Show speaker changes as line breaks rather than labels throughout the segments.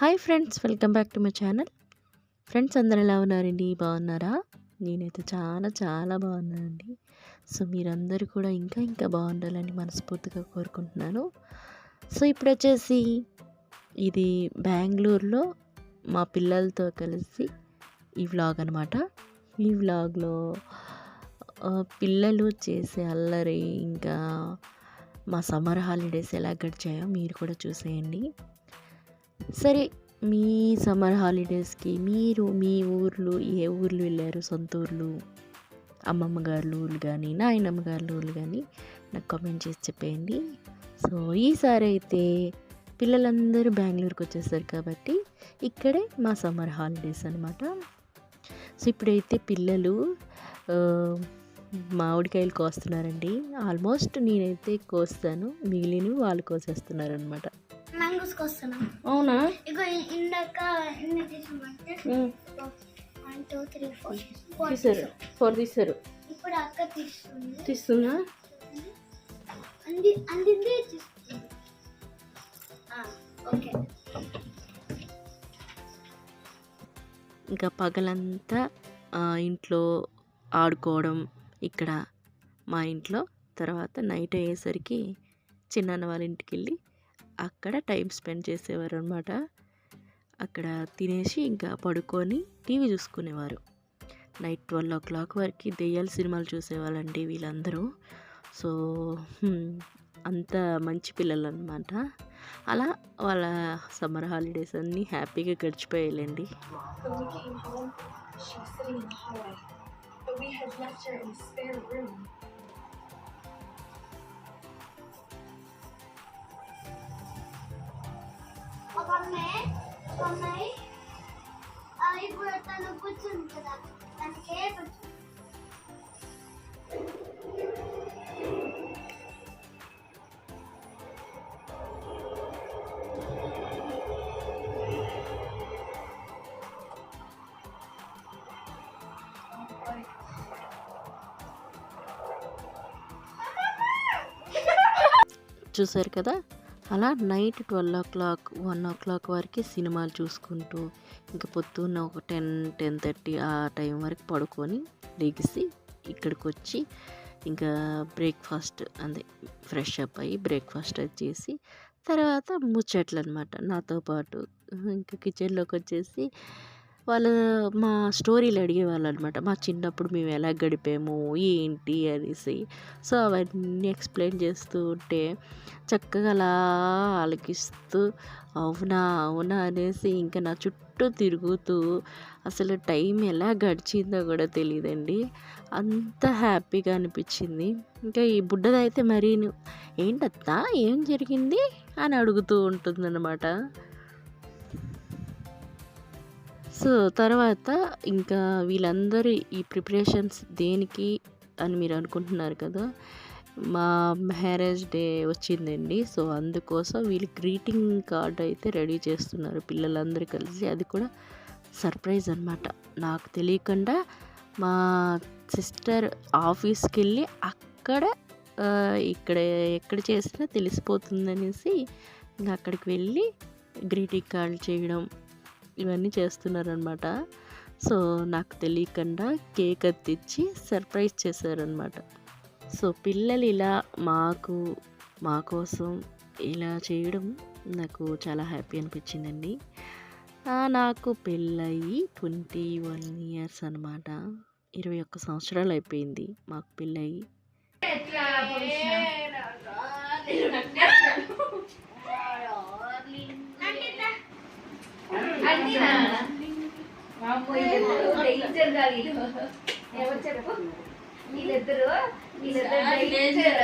Hi friends welcome back to my channel. Friends అందరు ఎలా ఉన్నారండి? బాగున్నారా? నేనైతే చాలా చాలా బాగున్నానండి. సో మీరందరూ కూడా ఇంకా ఇంకా బాగుండాలని మనస్ఫూర్తిగా కోరుకుంటున్నాను. సో ఇప్పుడు వచ్చేసి ఇది బెంగళూరులో మా పిల్లలతో కలిసి ఈ వ్లాగ్ అనమాట ఈ వ్లాగ్లో పిల్లలు చేసే అల్లరి ఇంకా మా సమ్మర్ హాలిడేస్ ఎలా గడిచాయో మీరు కూడా చూసేయండి. సరే మీ సమ్మర్ హాలిడేస్కి మీరు మీ ఊర్లు ఏ ఊర్లు వెళ్ళారు? సొంత ఊర్లు? అమ్మమ్మ గారి ఊర్లు కానీ నాయనమ్మ గారి ఊర్లు కానీ నాకు కామెంట్ చేసి చెప్పేయండి. సో ఈసారి అయితే పిల్లలందరూ బెంగళూరుకి వచ్చేసారు కాబట్టి ఇక్కడే మా సమ్మర్ హాలిడేస్ అనమాట సో ఇప్పుడైతే పిల్లలు మామిడికాయలు కోస్తున్నారండి. ఆల్మోస్ట్ నేనైతే కోస్తాను మిగిలిన వాళ్ళు
కోసేస్తున్నారనమాట
అవునా?
ఇగో ఇందాక ఎన్ని తీసామంటే వన్ టూ త్రీ ఫోర్
తీసారు. ఫోర్ తీసారు.
ఇప్పుడు అక్క తీస్తుంది. అంది అందింది ఓకే.
ఇంకా పగలంతా ఇంట్లో ఆడుకోవడం ఇక్కడ మా ఇంట్లో. తర్వాత నైట్ అయ్యేసరికి చిన్నాన్న వాళ్ళ ఇంటికి వెళ్ళి అక్కడ టైం స్పెండ్ చేసేవారు అనమాట అక్కడ తినేసి ఇంకా పడుకొని టీవీ చూసుకునేవారు. నైట్ ట్వెల్వ్ ఓ క్లాక్ వరకు దెయ్యాల సినిమాలు చూసేవాళ్ళండి వీళ్ళందరూ. సో అంత మంచి పిల్లలు అనమాట అలా వాళ్ళ సమ్మర్ హాలిడేస్ అన్నీ హ్యాపీగా గడిచిపోయాలండి
she was sitting in the hallway, but we had left her in a spare room.
ఒక అమ్మాయి ఇప్పుడు తను కూర్చుంది కదా తనకే కూర్చుంది
చూసారు కదా? అలా night twelve o'clock one o'clock వరకు సినిమాలు చూసుకుంటూ ఇంకా పొద్దున్న ఒక టెన్ టెన్ థర్టీ ఆ టైం వరకు పడుకొని లెగిసి ఇక్కడికి వచ్చి ఇంకా బ్రేక్ఫాస్ట్ అదే ఫ్రెష్ అప్ అయ్యి బ్రేక్ఫాస్ట్ అది చేసి తర్వాత ముచ్చట్లు అనమాట నాతో పాటు. ఇంకా కిచెన్లోకి వచ్చేసి వాళ్ళు మా స్టోరీలు అడిగేవాళ్ళు అనమాట మా చిన్నప్పుడు మేము ఎలా గడిపాము ఏంటి అనేసి. సో అవన్నీ ఎక్స్ప్లెయిన్ చేస్తూ ఉంటే చక్కగా అలా ఆలకిస్తూ అవునా అవునా అనేసి ఇంకా నా చుట్టూ తిరుగుతూ అసలు టైం ఎలా గడిచిందో కూడా తెలియదండి అంత హ్యాపీగా అనిపించింది. ఇంకా ఈ బుడ్డదైతే మరీ ఏంటత్తా ఏం జరిగింది? అని అడుగుతూ ఉంటుందన్నమాట. సో తర్వాత ఇంకా వీళ్ళందరూ ఈ ప్రిపరేషన్స్ దేనికి అని మీరు అనుకుంటున్నారు కదా మా మ్యారేజ్ డే వచ్చిందండి. సో అందుకోసం వీళ్ళు గ్రీటింగ్ కార్డ్ అయితే రెడీ చేస్తున్నారు పిల్లలందరూ కలిసి. అది కూడా సర్ప్రైజ్ అనమాట నాకు తెలియకుండా మా సిస్టర్ ఆఫీస్కి వెళ్ళి అక్కడ ఇక్కడ ఎక్కడ చేసినా తెలిసిపోతుందనేసి ఇంకా అక్కడికి వెళ్ళి గ్రీటింగ్ కార్డ్ చేయడం ఇవన్నీ చేస్తున్నారనమాట. సో నాకు తెలియకుండా కేక్ అత్తిచ్చి సర్ప్రైజ్ చేశారనమాట. సో పిల్లలు ఇలా మాకు మా కోసం ఇలా చేయడం నాకు చాలా హ్యాపీ అనిపించిందండి. నాకు పెళ్ళయి ట్వంటీ వన్ ఇయర్స్ అనమాట. ఇరవై ఒక్క సంవత్సరాలు అయిపోయింది మాకు పెళ్ళయి.
వీళ్ళిద్దరు వీళ్ళిద్దరు డేంజర్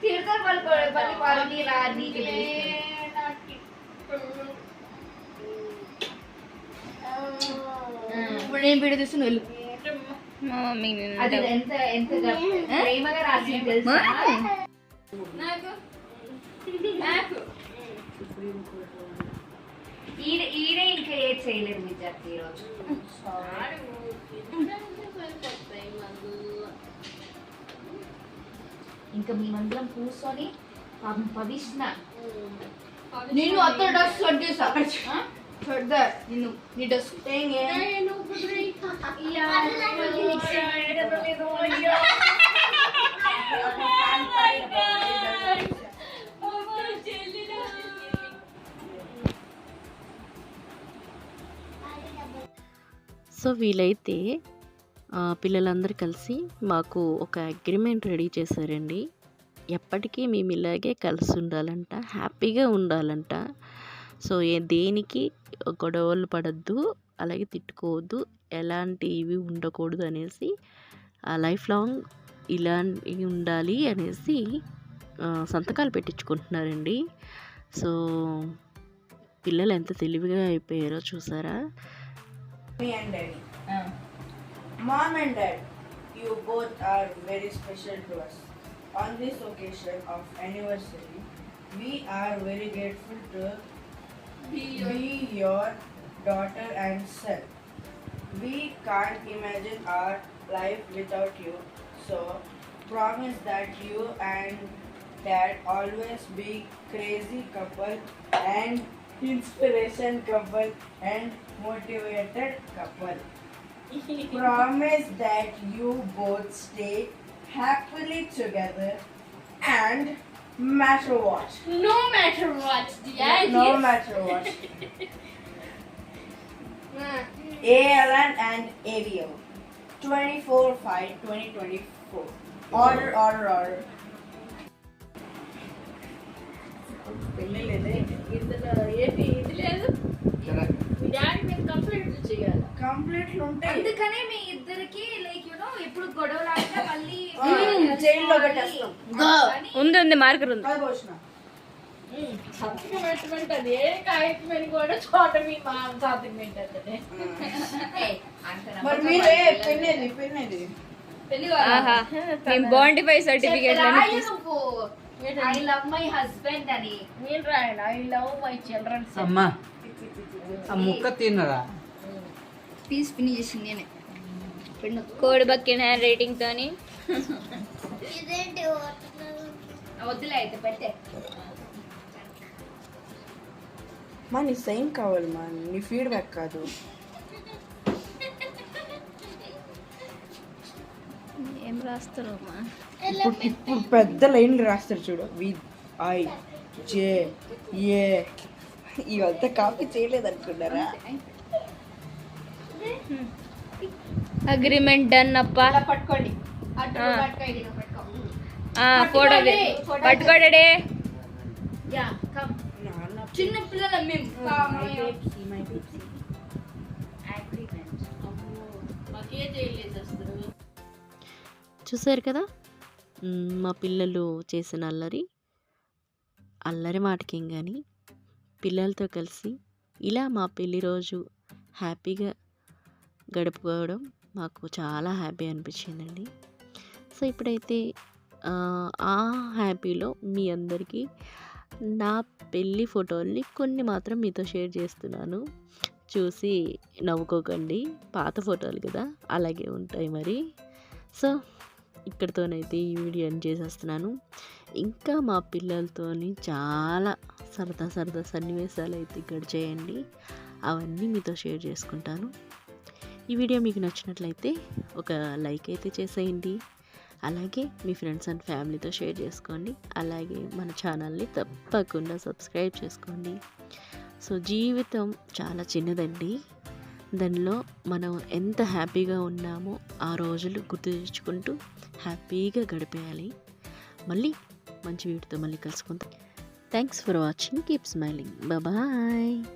తిడతారు వాళ్ళు కూడా మళ్ళీ ఇలా నీకు
ఇప్పుడు నేను వీడియో తీస్తున్న వెళ్ళు మా మమ్మీ
అది ఎంత ఎంత ప్రేమగా రాసింది తెలుసా ఈడ ఈడే ఇంకా ఏది చేయలేదు విద్యార్థి ఈరోజు. ఇంకా మేమందరం కూర్చొని పాపం పవిష్ణ.
నేను అత్త డ్రెస్ షర్ట్ చేసా దా నిన్ను నీ డ్రెస్
సో వీలైతే పిల్లలందరూ కలిసి మాకు ఒక అగ్రిమెంట్ రెడీ చేశారండి. ఎప్పటికీ మేము ఇలాగే కలిసి ఉండాలంట హ్యాపీగా ఉండాలంట. సో ఏ దేనికి గొడవలు పడద్దు అలాగే తిట్టుకోవద్దు ఎలాంటివి ఉండకూడదు అనేసి ఆ లైఫ్ లాంగ్ ఇలాంటివి ఉండాలి అనేసి సంతకాలు పెట్టించుకుంటున్నారండి. సో పిల్లలు ఎంత తెలివిగా అయిపోయారో చూసారా?
Mommy and Daddy. Mom and Dad, you both are very special to us. On this occasion of anniversary, we are very grateful to be your daughter and son. We can't imagine our life without you. So promise that you and dad always be crazy couple and inspiration couple and motivated couple. Promise that you both stay happily together and matter what.
No matter what, dear.
No, no matter what. Aaron mm. and AVO 24 5 2024. Order, order, order.
ఏంటి ఇది లేదు. మీ daddy మీరు complaint చేయాలి.
కంప్లీట్లు ఉంటాయి.
అందుకనే మీ ఇద్దరికి like you know ఎప్పుడు గొడవలు ఆడితే మళ్ళీ
జైల్లో పెట్టేస్తాం.
ఉంది ఉంది మార్కర్ ఉంది.
ఏ కూడా చోట మీ మా
మరి మీరే
మేము bonafide certificate
I love my husband అని. నేను రాయను ఐ లవ్ మై చిల్డ్రన్
అమ్మా. ఆ ముక్క తిన్నరా?
పీస్ పిన్ని చేసింది నేనే. కోడి బక్కిన హ్యాండ్ రైటింగ్ తోని.
వద్దులే అయితే పెట్టే.
మా నీ సైన్ కావాలి మా. నీ ఫీడ్బ్యాక్ కాదు.
ఏం రాస్తారు అమ్మా
ఇప్పుడు ఇప్పుడు పెద్ద లైన్లు రాస్తారు చూడు. V I J A. ఇవంతా కాపీ చేయలేదు అనుకున్నారా?
అగ్రిమెంట్ డన్ అప్ప.
అలా పట్టుకోండి.
ఫోటో
పట్టుకోండి, చిన్న పిల్లల మేము
చూసారు కదా? మా పిల్లలు చేసిన అల్లరి అల్లరి మాటకేం కానీ పిల్లలతో కలిసి ఇలా మా పెళ్ళి రోజు హ్యాపీగా గడుపుకోవడం మాకు చాలా హ్యాపీ అనిపించిందండి. సో ఇప్పుడైతే ఆ, ఆ హ్యాపీలో మీ అందరికీ నా పెళ్ళి ఫోటోల్ని కొన్ని మాత్రం మీతో షేర్ చేస్తున్నాను. చూసి నవ్వుకోకండి పాత ఫోటోలు కదా అలాగే ఉంటాయి మరి. సో ఇక్కడితోనైతే ఈ వీడియో ఎండ్ చేసేస్తున్నాను. ఇంకా మా పిల్లలతోని చాలా సరదా సరదా సన్నివేశాలు అయితే గడిచేయండి. అవన్నీ మీతో షేర్ చేసుకుంటాను. ఈ వీడియో మీకు నచ్చినట్లయితే ఒక లైక్ అయితే చేసేయండి. అలాగే మీ ఫ్రెండ్స్ అండ్ ఫ్యామిలీతో షేర్ చేసుకోండి. అలాగే మన ఛానల్ని తప్పకుండా సబ్స్క్రైబ్ చేసుకోండి. సో జీవితం చాలా చిన్నదండి. దానిలో మనం ఎంత హ్యాపీగా ఉన్నామో ఆ రోజులు గుర్తు తెచ్చుకుంటూ హ్యాపీగా గడిపేయాలి. మళ్ళీ మంచి వీటితో మళ్ళీ కలుసుకుందాం. Thanks for watching keep smiling bye